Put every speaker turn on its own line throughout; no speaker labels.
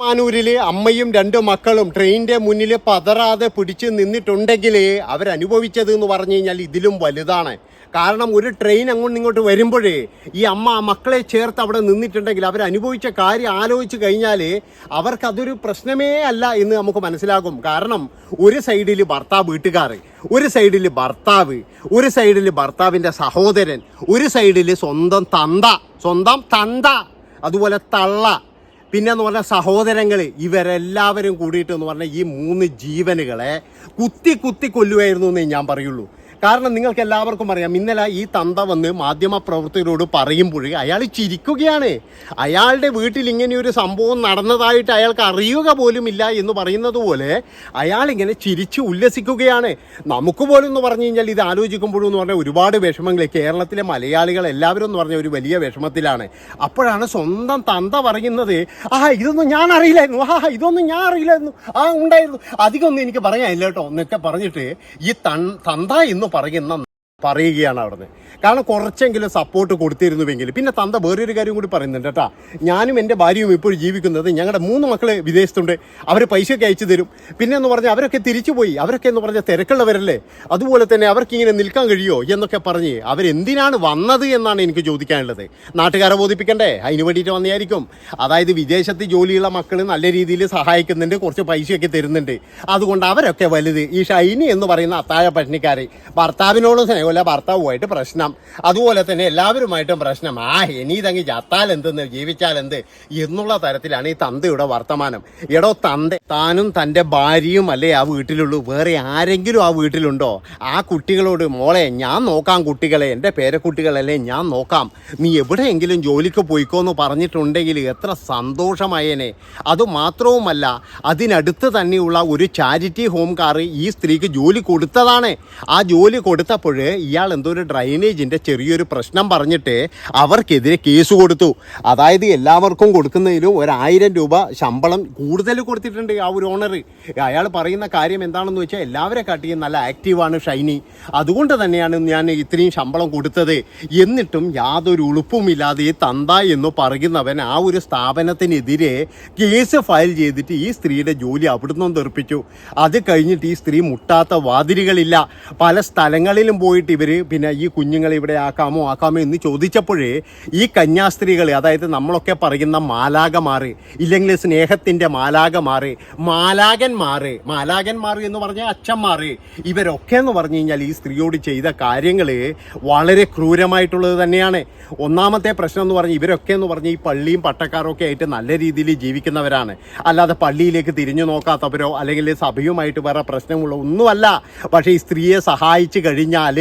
മാനൂരിൽ അമ്മയും രണ്ടു മക്കളും ട്രെയിനിന്റെ മുന്നിൽ പതറാതെ പിടിച്ച് നിന്നിട്ടുണ്ടെങ്കിൽ അവരനുഭവിച്ചത് എന്ന് പറഞ്ഞു കഴിഞ്ഞാൽ ഇതിലും വലുതാണ്. കാരണം ഒരു ട്രെയിൻ അങ്ങോട്ട് ഇങ്ങോട്ട് വരുമ്പോഴേ ഈ അമ്മ ആ മക്കളെ ചേർത്ത് അവിടെ നിന്നിട്ടുണ്ടെങ്കിൽ അവരനുഭവിച്ച കാര്യം ആലോചിച്ച് കഴിഞ്ഞാൽ അവർക്കതൊരു പ്രശ്നമേ അല്ല എന്ന് നമുക്ക് മനസ്സിലാകും. കാരണം ഒരു സൈഡിൽ ഭർത്താവ് വീട്ടുകാർ ഒരു സൈഡിൽ ഭർത്താവ് ഒരു സൈഡിൽ ഭർത്താവിന്റെ സഹോദരൻ ഒരു സൈഡിൽ സ്വന്തം തന്ത സ്വന്തം തന്ത അതുപോലെ തള്ള പിന്നെ എന്ന് പറഞ്ഞാൽ സഹോദരങ്ങൾ ഇവരെല്ലാവരും കൂടിയിട്ട് എന്ന് പറഞ്ഞാൽ ഈ മൂന്ന് ജീവനുകളെ കുത്തി കുത്തി കൊല്ലുമായിരുന്നു എന്നേ ഞാൻ പറയുള്ളൂ. കാരണം നിങ്ങൾക്ക് എല്ലാവർക്കും അറിയാം ഇന്നലെ ഈ തന്ത വന്ന് മാധ്യമ പ്രവർത്തകരോട് പറയുമ്പോൾ അയാൾ ചിരിക്കുകയാണ്. അയാളുടെ വീട്ടിൽ ഇങ്ങനെ ഒരു സംഭവം നടന്നതായിട്ട് അയാൾക്ക് അറിയുക പോലും ഇല്ല എന്ന് പറയുന്നത് പോലെ അയാൾ ഇങ്ങനെ ചിരിച്ച് ഉല്ലസിക്കുകയാണ്. നമുക്ക് പോലും എന്ന് പറഞ്ഞു കഴിഞ്ഞാൽ ഇത് ആലോചിക്കുമ്പോഴും എന്ന് പറഞ്ഞാൽ ഒരുപാട് വിഷമങ്ങൾ കേരളത്തിലെ മലയാളികൾ എല്ലാവരും എന്ന് പറഞ്ഞ ഒരു വലിയ വിഷമത്തിലാണ്. അപ്പോഴാണ് സ്വന്തം തന്ത പറയുന്നത് ആ ഇതൊന്നും ഞാൻ അറിയില്ലായിരുന്നു. ആ ഇതൊന്നും ഞാൻ അറിയില്ലായിരുന്നു. ആ ഉണ്ടായിരുന്നു. അധികമൊന്നും എനിക്ക് പറയാനില്ല കേട്ടോ. എന്നൊക്കെ പറഞ്ഞിട്ട് ഈ തന്ത എന്ന് പറയുന്ന പറയുകയാണ് അവിടുന്ന്. കാരണം കുറച്ചെങ്കിലും സപ്പോർട്ട് കൊടുത്തിരുന്നുവെങ്കിൽ. പിന്നെ തന്ത വേറൊരു കാര്യം കൂടി പറയുന്നുണ്ട് കേട്ടാ. ഞാനും എന്റെ ഭാര്യയും ഇപ്പോൾ ജീവിക്കുന്നത് ഞങ്ങളുടെ മൂന്ന് മക്കൾ വിദേശത്തുണ്ട്. അവർ പൈസയൊക്കെ അയച്ചു തരും. പിന്നെ എന്ന് പറഞ്ഞാൽ അവരൊക്കെ തിരിച്ചു പോയി. അവരൊക്കെ എന്ന് പറഞ്ഞാൽ തിരക്കുള്ളവരല്ലേ? അതുപോലെ തന്നെ അവർക്ക് ഇങ്ങനെ നിൽക്കാൻ കഴിയുമോ എന്നൊക്കെ പറഞ്ഞ് അവരെന്തിനാണ് വന്നത് എന്നാണ് എനിക്ക് ചോദിക്കാനുള്ളത്. നാട്ടുകാരെ ബോധിപ്പിക്കണ്ടേ? അതിന് വേണ്ടിയിട്ട് വന്നതായിരിക്കും. അതായത് വിദേശത്ത് ജോലിയുള്ള മക്കൾ നല്ല രീതിയിൽ സഹായിക്കുന്നുണ്ട് കുറച്ച് പൈസയൊക്കെ തരുന്നുണ്ട്. അതുകൊണ്ട് അവരൊക്കെ വലുത്. ഈ ഷൈനി എന്ന് പറയുന്ന അത്താഴ പട്ടിണിക്കാരെ ഭർത്താവിനോടും സ്നേഹമില്ല ഭർത്താവുമായിട്ട് പ്രശ്നം. അതുപോലെ തന്നെ എല്ലാവരുമായിട്ടും പ്രശ്നം. ആ ഇനി ഇതങ്ങ് ചത്താൽ എന്തെന്ന് ജീവിച്ചാൽ എന്ത്? എന്നുള്ള തരത്തിലാണ് ഈ തന്തയുടെ വർത്തമാനം. എടോ തന്ത താനും തന്റെ ഭാര്യയും അല്ലേ ആ വീട്ടിലുള്ളൂ? വേറെ ആരെങ്കിലും ആ വീട്ടിലുണ്ടോ? ആ കുട്ടികളോട് മോളെ ഞാൻ നോക്കാം കുട്ടികളെ. എന്റെ പേരക്കുട്ടികളല്ലേ ഞാൻ നോക്കാം. നീ എവിടെയെങ്കിലും ജോലിക്ക് പോയിക്കോ എന്ന് പറഞ്ഞിട്ടുണ്ടെങ്കിൽ എത്ര സന്തോഷമായേനെ. അതുമാത്രവുമല്ല അതിനടുത്ത് തന്നെയുള്ള ഒരു ചാരിറ്റി ഹോം കാർ ഈ സ്ത്രീക്ക് ജോലി കൊടുത്തതാണ്. ആ ജോലി കൊടുത്തപ്പോൾ ഇയാൾ എന്തോ ഒരു ഡ്രൈനേജിന്റെ ചെറിയൊരു പ്രശ്നം പറഞ്ഞിട്ട് അവർക്കെതിരെ കേസ് കൊടുത്തു. അതായത് എല്ലാവർക്കും കൊടുക്കുന്നതിലും ഒരായിരം രൂപ ശമ്പളം കൂടുതൽ കൊടുത്തിട്ടുണ്ട് ആ ഒരു ഓണർ അയാൾ പറയുന്ന കാര്യം എന്താണെന്ന് വെച്ചാൽ എല്ലാവരെ കാട്ടിയും നല്ല ആക്റ്റീവാണ് ഷൈനി. അതുകൊണ്ട് തന്നെയാണ് ഞാൻ ഇത്രയും ശമ്പളം കൊടുത്തത്. എന്നിട്ടും യാതൊരു ഉളുപ്പുമില്ലാതെ ഈ തന്ത എന്ന് പറയുന്നവൻ ആ ഒരു സ്ഥാപനത്തിനെതിരെ കേസ് ഫയൽ ചെയ്തിട്ട് ഈ സ്ത്രീയുടെ ജോലി അവിടുന്ന് തെറിപ്പിച്ചു അത് കഴിഞ്ഞിട്ട് ഈ സ്ത്രീ മുട്ടാത്ത വാതിലുകളില്ല. പല സ്ഥലങ്ങളിലും പോയിട്ട് ഇവർ പിന്നെ ഈ കുഞ്ഞുങ്ങളെ ഇവിടെ ആക്കാമോ ആക്കാമോ എന്ന് ചോദിച്ചപ്പോഴേ ഈ കന്യാസ്ത്രീകൾ അതായത് നമ്മളൊക്കെ പറയുന്ന മാലാക മാലാകമാറ് ഇല്ലെങ്കിൽ സ്നേഹത്തിന്റെ മാലാകമാറ് മാലാകന്മാറ് മാലാകന്മാർ എന്ന് പറഞ്ഞാൽ അച്ഛൻ അച്ഛന്മാറ് ഇവരൊക്കെ എന്ന് പറഞ്ഞു കഴിഞ്ഞാൽ ഈ സ്ത്രീയോട് ചെയ്ത കാര്യങ്ങൾ വളരെ ക്രൂരമായിട്ടുള്ളത് തന്നെയാണ്. ഒന്നാമത്തെ പ്രശ്നം എന്ന് പറഞ്ഞാൽ ഇവരൊക്കെ എന്ന് പറഞ്ഞാൽ ഈ പള്ളിയും പട്ടക്കാരൊക്കെ ആയിട്ട് നല്ല രീതിയിൽ ജീവിക്കുന്നവരാണ്. അല്ലാതെ പള്ളിയിലേക്ക് തിരിഞ്ഞു നോക്കാത്തവരോ അല്ലെങ്കിൽ സഭയുമായിട്ട് വേറെ പ്രശ്നമുള്ള ഒന്നുമല്ല. പക്ഷേ ഈ സ്ത്രീയെ സഹായിച്ചു കഴിഞ്ഞാൽ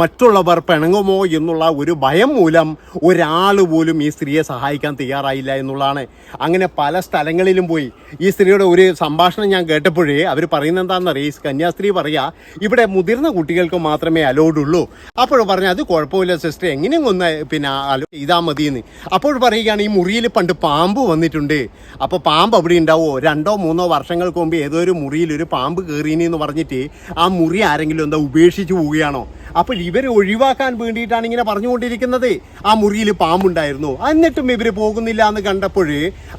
മറ്റുള്ളവർ പിണങ്ങുമോ എന്നുള്ള ഒരു ഭയം മൂലം ഒരാൾ പോലും ഈ സ്ത്രീയെ സഹായിക്കാൻ തയ്യാറായില്ല എന്നുള്ളതാണ്. അങ്ങനെ പല സ്ഥലങ്ങളിലും പോയി. ഈ സ്ത്രീയുടെ ഒരു സംഭാഷണം ഞാൻ കേട്ടപ്പോഴേ അവർ പറയുന്നത് എന്താണെന്നറിയാം ഈ കന്യാസ്ത്രീ പറയുക ഇവിടെ മുതിർന്ന കുട്ടികൾക്ക് മാത്രമേ അലോഡ് ഉള്ളൂ. അപ്പോൾ പറഞ്ഞ അത് കുഴപ്പമില്ല സിസ്റ്റർ എങ്ങനെയും ഒന്ന് പിന്നെ അലോ ഇതാ മതിയെന്ന്. അപ്പോൾ പറയുകയാണ് ഈ മുറിയിൽ പണ്ട് പാമ്പ് വന്നിട്ടുണ്ട്. അപ്പോൾ പാമ്പ് അവിടെ ഉണ്ടാവുമോ രണ്ടോ മൂന്നോ വർഷങ്ങൾക്ക് മുമ്പ് ഏതോ ഒരു മുറിയിൽ ഒരു പാമ്പ് കയറീനി എന്ന് പറഞ്ഞിട്ട് ആ മുറി ആരെങ്കിലും എന്താ ഉപേക്ഷിച്ച് പോവുകയാണോ? അപ്പോൾ ഇവർ ഒഴിവാക്കാൻ വേണ്ടിയിട്ടാണ് ഇങ്ങനെ പറഞ്ഞുകൊണ്ടിരിക്കുന്നത്. ആ മുറിയിൽ പാമ്പുണ്ടായിരുന്നു. എന്നിട്ടും ഇവർ പോകുന്നില്ല എന്ന് കണ്ടപ്പോൾ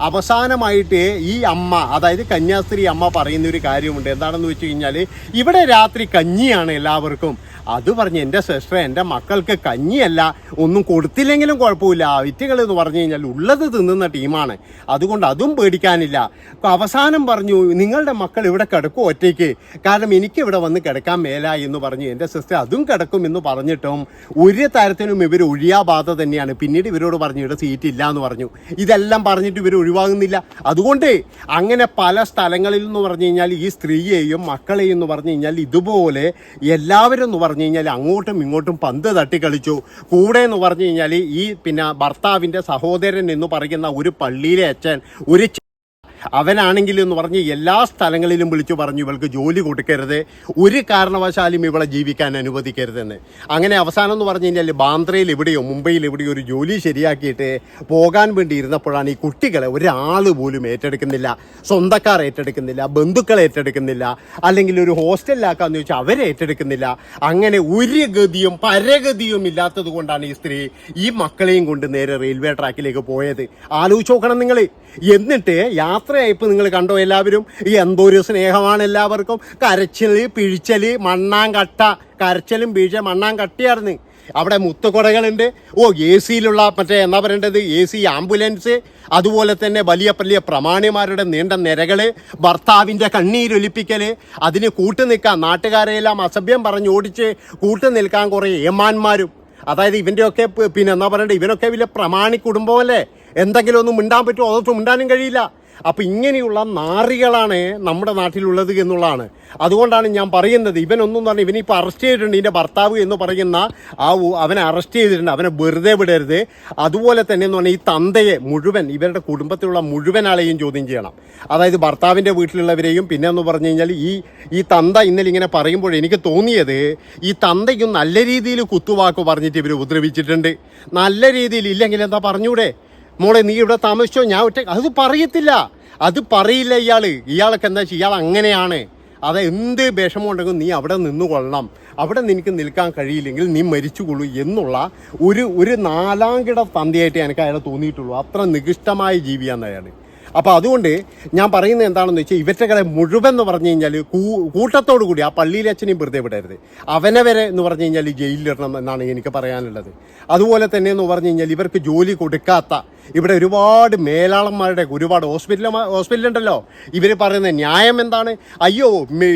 അവസാനമായിട്ട് ഈ അമ്മ അതായത് കന്യാസ്ത്രീ അമ്മ പറയുന്ന ഒരു കാര്യമുണ്ട്. എന്താണെന്ന് വെച്ച് കഴിഞ്ഞാൽ ഇവിടെ രാത്രി കഞ്ഞിയാണ് എല്ലാവർക്കും. അത് പറഞ്ഞ് എന്റെ സിസ്റ്റർ എന്റെ മക്കൾക്ക് കഞ്ഞിയല്ല ഒന്നും കൊടുത്തില്ലെങ്കിലും കുഴപ്പമില്ല. വിറ്റുകൾ എന്ന് പറഞ്ഞു കഴിഞ്ഞാൽ ഉള്ളത് തിന്നുന്ന ടീമാണ്. അതുകൊണ്ട് അതും പേടിക്കാനില്ല. അവസാനം പറഞ്ഞു നിങ്ങളുടെ മക്കൾ ഇവിടെ കിടക്കും ഒറ്റയ്ക്ക്. കാരണം എനിക്ക് ഇവിടെ വന്ന് കിടക്കാൻ മേല എന്ന് പറഞ്ഞു എന്റെ സിസ്റ്റർ അതും കിടക്കും എന്ന് പറഞ്ഞിട്ടും ഒരു തരത്തിലും ഇവർ ഒഴിയാബാധ തന്നെയാണ്. പിന്നീട് ഇവരോട് പറഞ്ഞു ഇവിടെ സീറ്റ് ഇല്ല എന്ന് പറഞ്ഞു. ഇതെല്ലാം പറഞ്ഞിട്ട് ഇവർ ഒഴിവാകുന്നില്ല. അതുകൊണ്ട് അങ്ങനെ പല സ്ഥലങ്ങളിൽ എന്ന് പറഞ്ഞു കഴിഞ്ഞാൽ ഈ സ്ത്രീയെയും മക്കളെയും എന്ന് പറഞ്ഞു കഴിഞ്ഞാൽ ഇതുപോലെ എല്ലാവരും എന്ന് പറഞ്ഞു കഴിഞ്ഞാൽ അങ്ങോട്ടും ഇങ്ങോട്ടും പന്ത് തട്ടി കളിച്ചു കൂടെ എന്ന് പറഞ്ഞു കഴിഞ്ഞാൽ ഈ പിന്നെ ഭർത്താവിന്റെ സഹോദരൻ എന്ന് പറയുന്ന ഒരു പള്ളിയിലെ അച്ഛൻ ഒരു അവനാണെങ്കിൽ എന്ന് പറഞ്ഞ് എല്ലാ സ്ഥലങ്ങളിലും വിളിച്ചു പറഞ്ഞു ഇവൾക്ക് ജോലി കൊടുക്കരുത്. ഒരു കാരണവശാലും ഇവളെ ജീവിക്കാൻ അനുവദിക്കരുതെന്ന്. അങ്ങനെ അവസാനം എന്ന് പറഞ്ഞു കഴിഞ്ഞാൽ ബാന്ദ്രയിൽ എവിടെയോ മുംബൈയിൽ എവിടെയോ ഒരു ജോലി ശരിയാക്കിയിട്ട് പോകാൻ വേണ്ടി ഇരുന്നപ്പോഴാണ് ഈ കുട്ടികളെ ഒരാൾ പോലും ഏറ്റെടുക്കുന്നില്ല. സ്വന്തക്കാർ ഏറ്റെടുക്കുന്നില്ല ബന്ധുക്കൾ ഏറ്റെടുക്കുന്നില്ല അല്ലെങ്കിൽ ഒരു ഹോസ്റ്റലിലാക്കാന്ന് ചോദിച്ചാൽ അവരെ ഏറ്റെടുക്കുന്നില്ല. അങ്ങനെ ഒരു ഗതിയും പരഗതിയും ഇല്ലാത്തത് കൊണ്ടാണ് ഈ സ്ത്രീ ഈ മക്കളെയും കൊണ്ട് നേരെ റെയിൽവേ ട്രാക്കിലേക്ക് പോയത്. ആലോചിച്ച് നോക്കണം നിങ്ങൾ എന്നിട്ട് യാത്ര എത്രയായി ഇപ്പം നിങ്ങൾ കണ്ടോ എല്ലാവരും? ഈ എന്തോ ഒരു സ്നേഹമാണ് എല്ലാവർക്കും. കരച്ചിൽ പിഴിച്ചൽ മണ്ണാങ്കട്ട. കരച്ചിലും പിഴിച്ച മണ്ണാങ്കട്ടിയായിരുന്നു അവിടെ മുത്തുകുടകളുണ്ട്. ഓ എ സിയിലുള്ള മറ്റേ എന്നാ പറയേണ്ടത്? A C ambulance. അതുപോലെ തന്നെ വലിയ വലിയ പ്രമാണിമാരുടെ നീണ്ട നിരകൾ ഭർത്താവിന്റെ കണ്ണീരൊലിപ്പിക്കൽ അതിന് കൂട്ടു നിൽക്കാൻ നാട്ടുകാരെയെല്ലാം അസഭ്യം പറഞ്ഞ് ഓടിച്ച് കൂട്ടു നിൽക്കാൻ കുറേ ഏമാന്മാരും അതായത് ഇവന്റെയൊക്കെ പിന്നെ എന്നാ പറയേണ്ടത്? ഇവനൊക്കെ വലിയ പ്രമാണി കുടുംബമല്ലേ എന്തെങ്കിലും ഒന്നും മിണ്ടാൻ പറ്റുമോ? അതൊട്ടും മിണ്ടാനും കഴിയില്ല. അപ്പം ഇങ്ങനെയുള്ള നാറികളാണ് നമ്മുടെ നാട്ടിലുള്ളത് എന്നുള്ളതാണ്. അതുകൊണ്ടാണ് ഞാൻ പറയുന്നത് ഇവനൊന്നും പറഞ്ഞാൽ ഇവനിപ്പോൾ അറസ്റ്റ് ചെയ്തിട്ടുണ്ട് ഇതിന്റെ ഭർത്താവ് എന്ന് പറയുന്ന ആ അവനെ അറസ്റ്റ് ചെയ്തിട്ടുണ്ട് അവനെ വെറുതെ വിടരുത്. അതുപോലെ തന്നെ എന്ന് പറഞ്ഞാൽ ഈ തന്തയെ മുഴുവൻ ഇവരുടെ കുടുംബത്തിലുള്ള മുഴുവൻ ആളെയും ചോദ്യം ചെയ്യണം. അതായത് ഭർത്താവിന്റെ വീട്ടിലുള്ളവരെയും പിന്നെ എന്ന് പറഞ്ഞു കഴിഞ്ഞാൽ ഈ ഈ തന്ത ഇന്നലെ ഇങ്ങനെ പറയുമ്പോൾ എനിക്ക് തോന്നിയത് ഈ തന്തയ്ക്കും നല്ല രീതിയിൽ കുത്തുവാക്ക് പറഞ്ഞിട്ട് ഇവർ ഉപദ്രവിച്ചിട്ടുണ്ട്. നല്ല രീതിയിൽ ഇല്ലെങ്കിൽ എന്താ പറഞ്ഞൂടെ? മോളെ നീ ഇവിടെ താമസിച്ചോ? ഞാൻ ഒറ്റ അത് പറയത്തില്ല. അത് പറയില്ല ഇയാൾ ഇയാളൊക്കെ എന്താ വെച്ചാൽ ഇയാൾ അങ്ങനെയാണ്. അത് എന്ത് വിഷമം ഉണ്ടെങ്കിലും നീ അവിടെ നിന്നുകൊള്ളണം അവിടെ നിനക്ക് നിൽക്കാൻ കഴിയില്ലെങ്കിൽ നീ മരിച്ചുകൊള്ളൂ എന്നുള്ള ഒരു ഒരു നാലാം കിട തന്തയായിട്ട് എനിക്ക് അയാളെ തോന്നിയിട്ടുള്ളൂ. അത്ര നികൃഷ്ടമായ ജീവിയാണ് അയാൾ അപ്പോൾ അതുകൊണ്ട് ഞാൻ പറയുന്നത് എന്താണെന്ന് വെച്ചാൽ ഇവറ്റകളെ മുഴുവൻ എന്ന് പറഞ്ഞു കഴിഞ്ഞാൽ കൂട്ടത്തോടു കൂടി ആ പള്ളിയിലെ അച്ഛനെയും വെറുതെ വിടരുത്. അവനെ വരെ എന്ന് പറഞ്ഞു കഴിഞ്ഞാൽ ജയിലിലിടണം എന്നാണ് എനിക്ക് പറയാനുള്ളത്. അതുപോലെ തന്നെ എന്ന് പറഞ്ഞു കഴിഞ്ഞാൽ ഇവർക്ക് ജോലി കൊടുക്കാത്ത ഇവിടെ ഒരുപാട് മേലാളന്മാരുടെ ഒരുപാട് ഹോസ്പിറ്റൽ ഹോസ്പിറ്റലുണ്ടല്ലോ ഇവർ പറയുന്ന ന്യായം എന്താണ്? അയ്യോ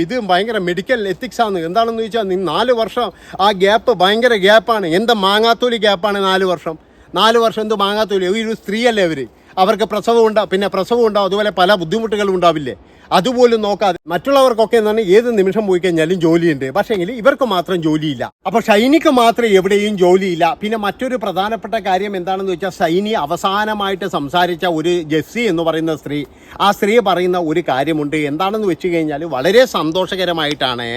ഇത് ഭയങ്കര മെഡിക്കൽ എത്തിക്സ് ആണ്. എന്താണെന്ന് ചോദിച്ചാൽ നീ നാല് വർഷം ആ ഗ്യാപ്പ് ഭയങ്കര ഗ്യാപ്പാണ് എന്താ മാങ്ങാത്തോലി ഗ്യാപ്പാണ് നാല് വർഷം? നാല് വർഷം എന്ത് മാങ്ങാത്തോലി? ഒരു സ്ത്രീയല്ലേ അവർ അവർക്ക് പ്രസവം ഉണ്ടാവും പിന്നെ പ്രസവം ഉണ്ടാവും അതുപോലെ പല ബുദ്ധിമുട്ടുകളും ഉണ്ടാവില്ലേ? അതുപോലും നോക്കാതെ മറ്റുള്ളവർക്കൊക്കെ എന്ന് പറഞ്ഞാൽ ഏത് നിമിഷം പോയി കഴിഞ്ഞാലും ജോലിയുണ്ട്. പക്ഷേങ്കിൽ ഇവർക്ക് മാത്രം ജോലിയില്ല. അപ്പോൾ ഷൈനിക്ക് മാത്രം എവിടെയും ജോലിയില്ല. പിന്നെ മറ്റൊരു പ്രധാനപ്പെട്ട കാര്യം എന്താണെന്ന് വെച്ചാൽ ഷൈനി അവസാനമായിട്ട് സംസാരിച്ച ഒരു ജെസ്സി എന്ന് പറയുന്ന സ്ത്രീ ആ സ്ത്രീ പറയുന്ന ഒരു കാര്യമുണ്ട്. എന്താണെന്ന് വെച്ച് കഴിഞ്ഞാൽ വളരെ സന്തോഷകരമായിട്ടാണ്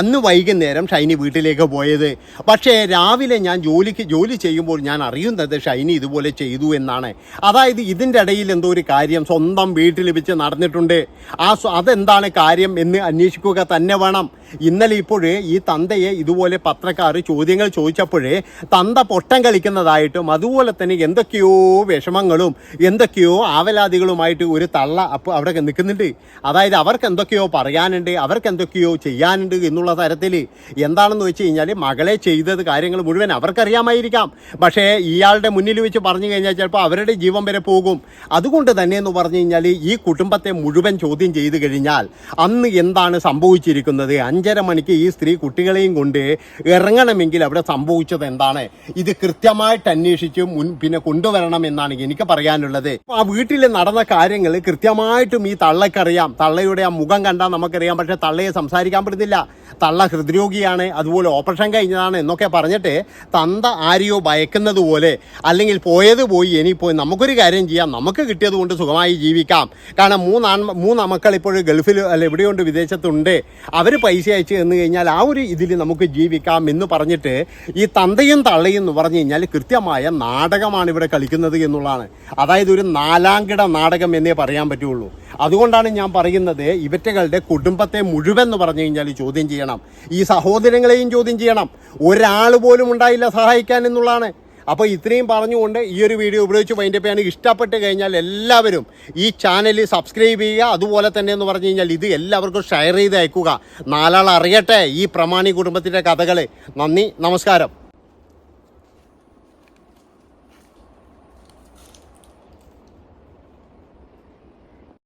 അന്ന് വൈകുന്നേരം ഷൈനി വീട്ടിലേക്ക് പോയത്. പക്ഷേ രാവിലെ ഞാൻ ജോലിക്ക് ജോലി ചെയ്യുമ്പോൾ ഞാൻ അറിയുന്നത് ഷൈനി ഇതുപോലെ ചെയ്തു എന്നാണ്. അതായത് ഇതിന്റെ ഇടയിൽ എന്തോ ഒരു കാര്യം സ്വന്തം വീട്ടിൽ വെച്ച് നടന്നിട്ടുണ്ട്. ആ അതെന്താണ് കാര്യം എന്ന് അന്വേഷിക്കുക തന്നെ വേണം. ഇന്നലെ ഇപ്പോഴേ ഈ തന്തയെ ഇതുപോലെ പത്രക്കാർ ചോദ്യങ്ങൾ ചോദിച്ചപ്പോഴേ തന്ത പൊട്ടം കളിക്കുന്നതായിട്ടും അതുപോലെ തന്നെ എന്തൊക്കെയോ വിഷമങ്ങളും എന്തൊക്കെയോ ആവലാതികളുമായിട്ട് ഒരു തള്ള അപ്പോൾ അവിടെ നിൽക്കുന്നുണ്ട്. അതായത് അവർക്ക് എന്തൊക്കെയോ പറയാനുണ്ട് അവർക്ക് എന്തൊക്കെയോ ചെയ്യാനുണ്ട് എന്നുള്ള തരത്തിൽ എന്താണെന്ന് വെച്ച് കഴിഞ്ഞാൽ മകളെ ചെയ്തത് കാര്യങ്ങൾ മുഴുവൻ അവർക്കറിയാമായിരിക്കാം. പക്ഷേ ഇയാളുടെ മുന്നിൽ വെച്ച് പറഞ്ഞു കഴിഞ്ഞാൽ ചിലപ്പോൾ അവരുടെ ജീവൻ വരെ പോകും. അതുകൊണ്ട് തന്നെ എന്ന് പറഞ്ഞു കഴിഞ്ഞാൽ ഈ കുടുംബത്തെ മുഴുവൻ ചോദ്യം ചെയ്തു കഴിഞ്ഞാൽ അന്ന് എന്താണ് സംഭവിച്ചിരിക്കുന്നത്? അഞ്ചര മണിക്ക് ഈ സ്ത്രീ കുട്ടികളെയും കൊണ്ട് ഇറങ്ങണമെങ്കിൽ അവിടെ സംഭവിച്ചത് എന്താണ്? ഇത് കൃത്യമായിട്ട് അന്വേഷിച്ച് മുൻ പിന്നെ കൊണ്ടുവരണം എന്നാണ് എനിക്ക് പറയാനുള്ളത്. ആ വീട്ടിൽ നടന്ന കാര്യങ്ങൾ കൃത്യമായിട്ടും ഈ തള്ളക്കറിയാം തള്ളയുടെ ആ മുഖം കണ്ടാൽ നമുക്കറിയാം. പക്ഷെ തള്ളയെ സംസാരിക്കാൻ പറ്റുന്നില്ല. തള്ള ഹൃദ്രോഗിയാണ്. അതുപോലെ ഓപ്പറേഷൻ കഴിഞ്ഞതാണ് എന്നൊക്കെ പറഞ്ഞിട്ട് തന്ത ആരെയോ ഭയക്കുന്നത് പോലെ അല്ലെങ്കിൽ പോയത് പോയി ഇനി പോയി നമുക്കൊരു കാര്യം ചെയ്യാം. നമുക്ക് കിട്ടിയത് കൊണ്ട് സുഖമായി ജീവിക്കാം. കാരണം മൂന്നാൺ മൂന്ന് മക്കൾ ഇപ്പോൾ ഗൾഫിൽ അല്ല എവിടെയുണ്ട് വിദേശത്തുണ്ട്. അവർ പൈസ അയച്ചു തന്നു കഴിഞ്ഞാൽ ആ ഒരു ഇതിൽ നമുക്ക് ജീവിക്കാം എന്ന് പറഞ്ഞിട്ട് ഈ തന്തയും തള്ളയും എന്ന് പറഞ്ഞു കഴിഞ്ഞാൽ കൃത്യമായ നാടകമാണ് ഇവിടെ കളിക്കുന്നത് എന്നുള്ളതാണ്. അതായത് ഒരു നാലാംകിട നാടകം എന്നേ പറയാൻ പറ്റുള്ളൂ. അതുകൊണ്ടാണ് ഞാൻ പറയുന്നത് ഇവറ്റകളുടെ കുടുംബത്തെ മുഴുവൻ എന്ന് പറഞ്ഞു കഴിഞ്ഞാൽ ചോദ്യം ചെയ്യണം. ഈ സഹോദരങ്ങളെയും ചോദ്യം ചെയ്യണം. ഒരാൾ പോലും ഉണ്ടായില്ല സഹായിക്കാൻ എന്നുള്ളതാണ്. അപ്പോൾ ഇത്രയും പറഞ്ഞുകൊണ്ട് ഈ ഒരു വീഡിയോ ഉപയോഗിച്ച് വൈൻഡപ്പ് ചെയ്യാൻ ഇഷ്ടപ്പെട്ട് കഴിഞ്ഞാൽ എല്ലാവരും ഈ ചാനൽ സബ്സ്ക്രൈബ് ചെയ്യുക. അതുപോലെ തന്നെ എന്ന് പറഞ്ഞു കഴിഞ്ഞാൽ ഇത് എല്ലാവർക്കും ഷെയർ ചെയ്ത് അയക്കുക. നാലാൾ അറിയട്ടെ ഈ പ്രമാണി കുടുംബത്തിന്റെ കഥകൾ നന്ദി നമസ്കാരം.